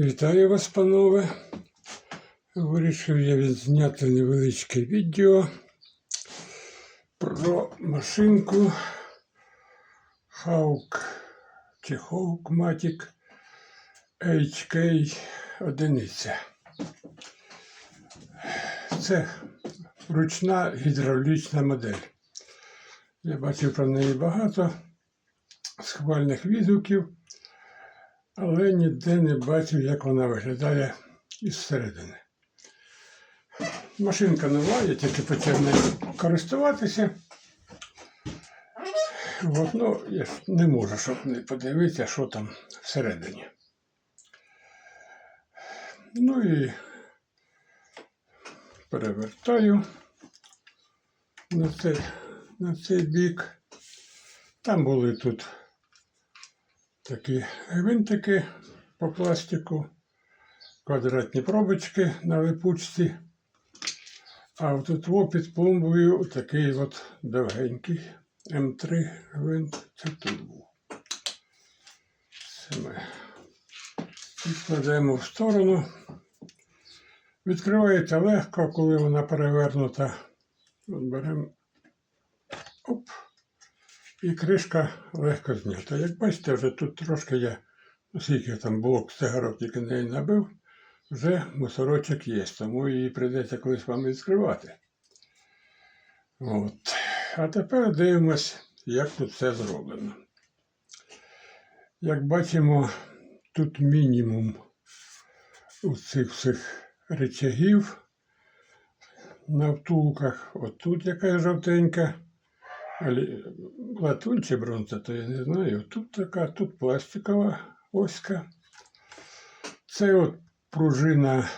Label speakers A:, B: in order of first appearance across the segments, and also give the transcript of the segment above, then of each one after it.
A: Вітаю вас, панове. Вирішив я відзняти невеличке відео про машинку Hawk чи Hawk Matic HK одиниця. Це ручна гідравлічна модель. Я бачив про неї багато схвальних відгуків але ніде не бачив, як вона виглядає із середини. Машинка нова, я тільки почав нею користуватися. От, ну, я не можу, щоб не подивитися, що там всередині. Ну і перевертаю на цей, на цей бік. Там були тут такі гвинтики по пластику, квадратні пробочки на липучці. А тут під пломбою такий от довгенький М3 гвинт. Це тут був. Це ми відкладаємо в сторону. Відкривається легко, коли вона перевернута. От беремо оп. І кришка легко знята. Як бачите, вже тут трошки я, оскільки там блок цигарок тільки неї набив, вже мусорочок є, тому її прийдеться колись вам відкривати. От. А тепер дивимось, як тут все зроблено. Як бачимо, тут мінімум у цих всіх речагів на втулках. Отут якась жовтенька. Але латунь чи бронза, то я не знаю. Тут така, тут пластикова оська. Це от пружина,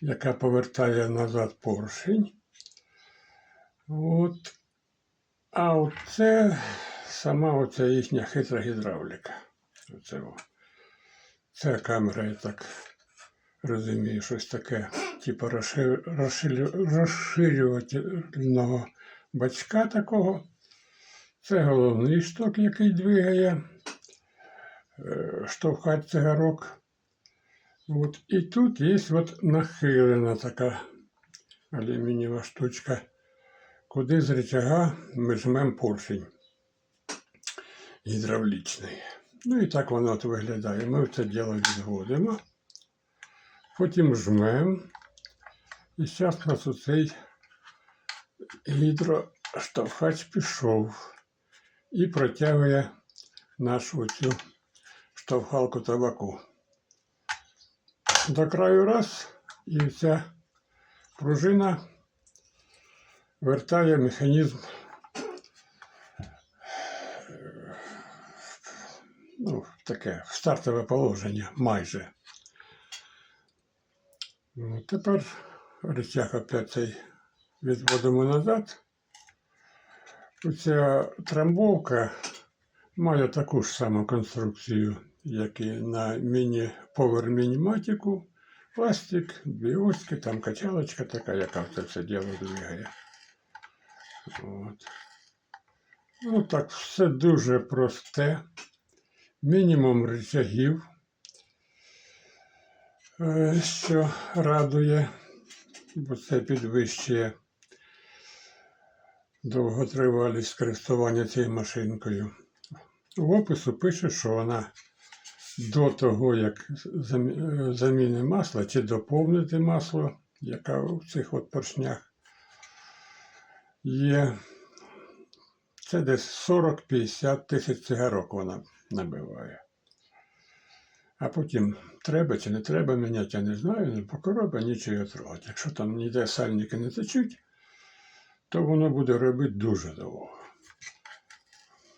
A: яка повертає назад поршень. От. А оце сама оця їхня хитра гідравліка. Оце, о. Ця камера, я так розумію, щось таке, типу розшир... розширювального бачка такого. Це головний шток, який двигає, е, штовхать цигарок. От. І тут є от нахилена така алюмінієва штучка, куди з рычага ми жмемо поршень гідравлічний. Ну і так воно от виглядає. Ми це діло відводимо, потім жмемо. І зараз у нас оцей гідроштовхач пішов і протягує нашу цю штовхалку табаку. До краю раз, і ця пружина вертає механізм ну, таке в стартове положення майже. Ну, тепер рычаг опять відводимо назад. Оця трамбовка має таку ж саму конструкцію, як і на міні Power Мініматіку. Пластик, дві оськи, там качалочка така, яка це все діло двигає. От. Ну так, все дуже просте. Мінімум рычагів, е, що радує, бо це підвищує довготривалість користування цією машинкою. В опису пише, що вона до того, як замі- заміни масла чи доповнити масло, яка в цих от поршнях є. Це десь 40-50 тисяч цигарок вона набиває. А потім треба чи не треба міняти, я не знаю, не покороба, нічого трогати. Якщо там ніде сальники не течуть, то воно буде робити дуже довго.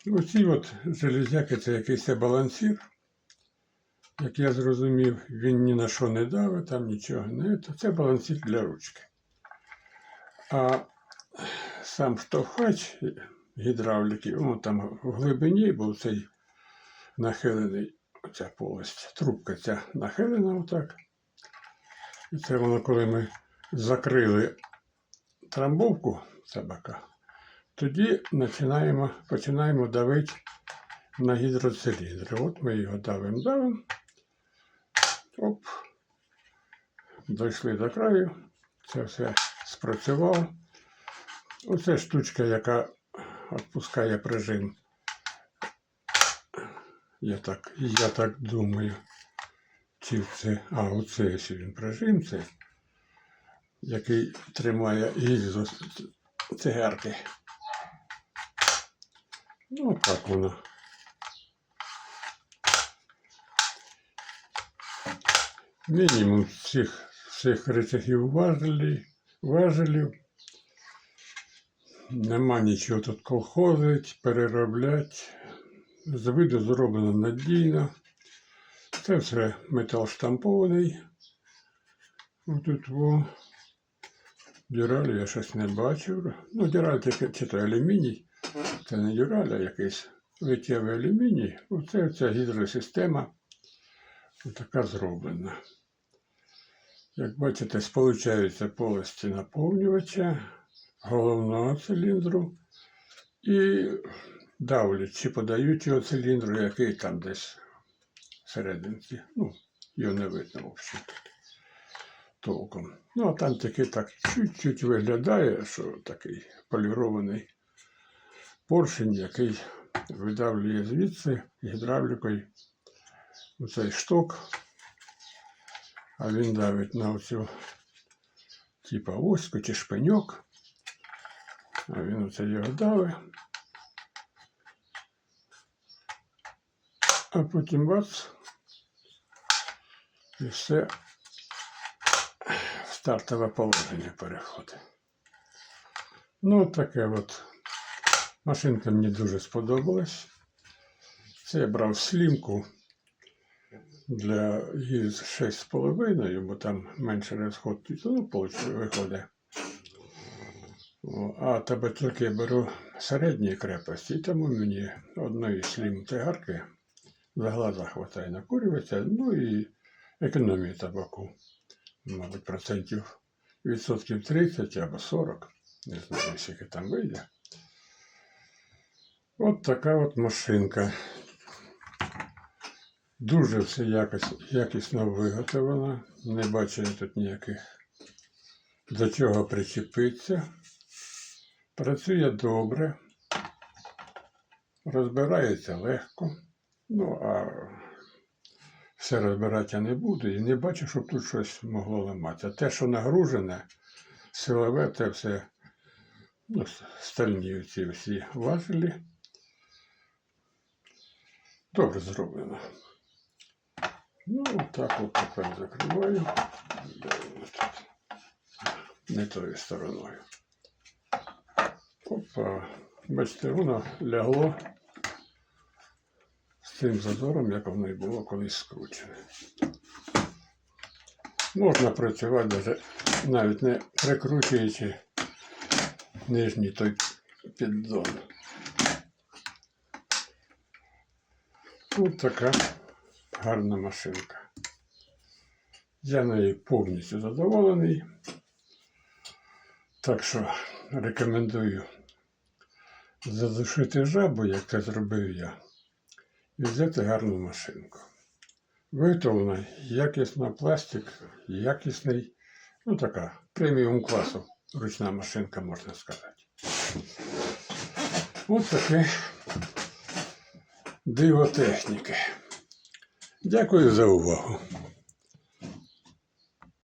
A: Оці от железяки це якийсь балансір. Як я зрозумів, він ні на що не давить, там нічого не. То це балансір для ручки. А сам штовхач гідравліки, о, там в глибині був цей нахилений, оця полость, трубка ця нахилена отак. І це воно, коли ми закрили трамбовку табака, тоді починаємо, починаємо давити на гідроциліндр. От ми його давимо, давимо. Оп. Дійшли до краю. Це все спрацювало. Оце штучка, яка відпускає прижим. Я так, я так думаю. Чи це. А, оце ось він прижим, це, який тримає гільзу цигарки. Ну, так воно. Мінімум цих, цих речахів важелів. Нема нічого тут колхозить, перероблять. З виду зроблено надійно. Це все метал штампований. Отут во. Дюраль я щось не бачив. Ну, дюраль таке, чи то алюміній. Це не дюраль, а якийсь литтєвий алюміній. Оце ця гідросистема така зроблена. Як бачите, сполучаються полості наповнювача, головного циліндру і давлять чи подають його циліндру, який там десь всерединці. Ну, його не видно взагалі толком. Ну, а там таки так чуть-чуть виглядає, що такий полірований поршень, який видавлює звідси гідравлікою оцей шток, а він давить на оцю типа оську чи шпиньок, а він оце його давить. А потім бац, і все стартове положення переходить. Ну, таке от. Машинка мені дуже сподобалась. Це я брав слімку для ЄЗ 6,5, бо там менше розход ну, виходить. А табачок я беру середньої крепості, тому мені одної слім цигарки за глаза хватає накурюватися, ну і економії табаку. Мабуть, процентів відсотків 30 або 40. Не знаю, скільки там вийде. От така от машинка. Дуже все якось, якісно виготовлено. Не бачу тут ніяких до чого причепитися. Працює добре, розбирається легко. Ну, а все розбирати я не буду і не бачу, щоб тут щось могло ламатися. Те, що нагружене, силове, це все ну, стальні ці всі важелі. Добре зроблено. Ну, так от тепер закриваю. Не тою стороною. Опа. Бачите, воно лягло з цим зазором, як воно і було колись скручене. Можна працювати навіть не прикручуючи нижній той піддон. Ось така гарна машинка. Я нею повністю задоволений. Так що рекомендую задушити жабу, як це зробив я, і гарну машинку. Виготовлена якісна пластик, якісний, ну така преміум класу ручна машинка, можна сказати. Ось таке диво техніки. Дякую за увагу.